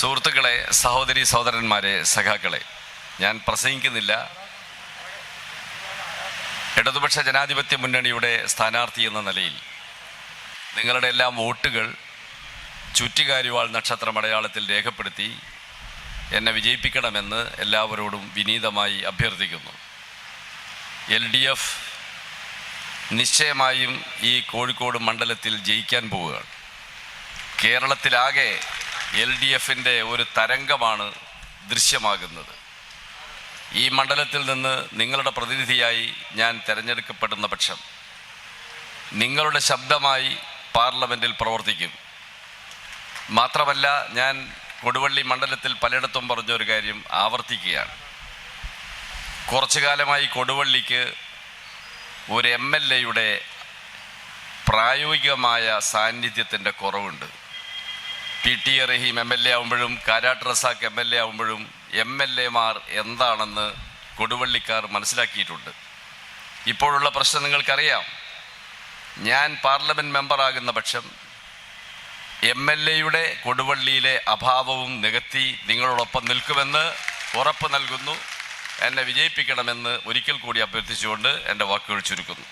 സുഹൃത്തുക്കളെ സഹോദരി സഹോദരന്മാരെ സഖാക്കളെ ഞാൻ പ്രസംഗിക്കുന്നില്ല. ഇടതുപക്ഷ ജനാധിപത്യ മുന്നണിയുടെ സ്ഥാനാർത്ഥി എന്ന നിലയിൽ നിങ്ങളുടെ എല്ലാ വോട്ടുകൾ ചുറ്റികാരിവാൾ നക്ഷത്ര മലയാളത്തിൽ രേഖപ്പെടുത്തി എന്നെ വിജയിപ്പിക്കണമെന്ന് എല്ലാവരോടും വിനീതമായി അഭ്യർത്ഥിക്കുന്നു. എൽ ഡി എഫ് നിശ്ചയമായും ഈ കോഴിക്കോട് മണ്ഡലത്തിൽ ജയിക്കാൻ പോവുകയാണ്. കേരളത്തിലാകെ എൽ ഡി എഫിന്റെ ഒരു തരംഗമാണ് ദൃശ്യമാകുന്നത്. ഈ മണ്ഡലത്തിൽ നിന്ന് നിങ്ങളുടെ പ്രതിനിധിയായി ഞാൻ തിരഞ്ഞെടുക്കപ്പെടുന്ന പക്ഷം നിങ്ങളുടെ ശബ്ദമായി പാർലമെന്റിൽ പ്രവർത്തിക്കും. മാത്രമല്ല ഞാൻ കൊടുവള്ളി മണ്ഡലത്തിൽ പലയിടത്തും പറഞ്ഞൊരു കാര്യം ആവർത്തിക്കുകയാണ്. കുറച്ചു കാലമായി കൊടുവള്ളിക്ക് ഒരു എം എൽ എയുടെ പ്രായോഗികമായ സാന്നിധ്യത്തിന്റെ കുറവുണ്ട്. P T A Rahim M L A ആവുമ്പോഴും Karat Razak M L A ആവുമ്പോഴും M L എമാർ എന്താണെന്ന് കൊടുവള്ളിക്കാർ മനസ്സിലാക്കിയിട്ടുണ്ട്. ഇപ്പോഴുള്ള പ്രശ്നം നിങ്ങൾക്കറിയാം. ഞാൻ പാർലമെന്റ് മെമ്പറാകുന്ന പക്ഷം എം എൽ എയുടെ കൊടുവള്ളിയിലെ അഭാവവും നികത്തി നിങ്ങളോടൊപ്പം നിൽക്കുമെന്ന് ഉറപ്പ് നൽകുന്നു. എന്നെ വിജയിപ്പിക്കണമെന്ന് ഒരിക്കൽ കൂടി അഭ്യർത്ഥിച്ചുകൊണ്ട് എന്റെ വാക്കുകൾ ചുരുക്കുന്നു.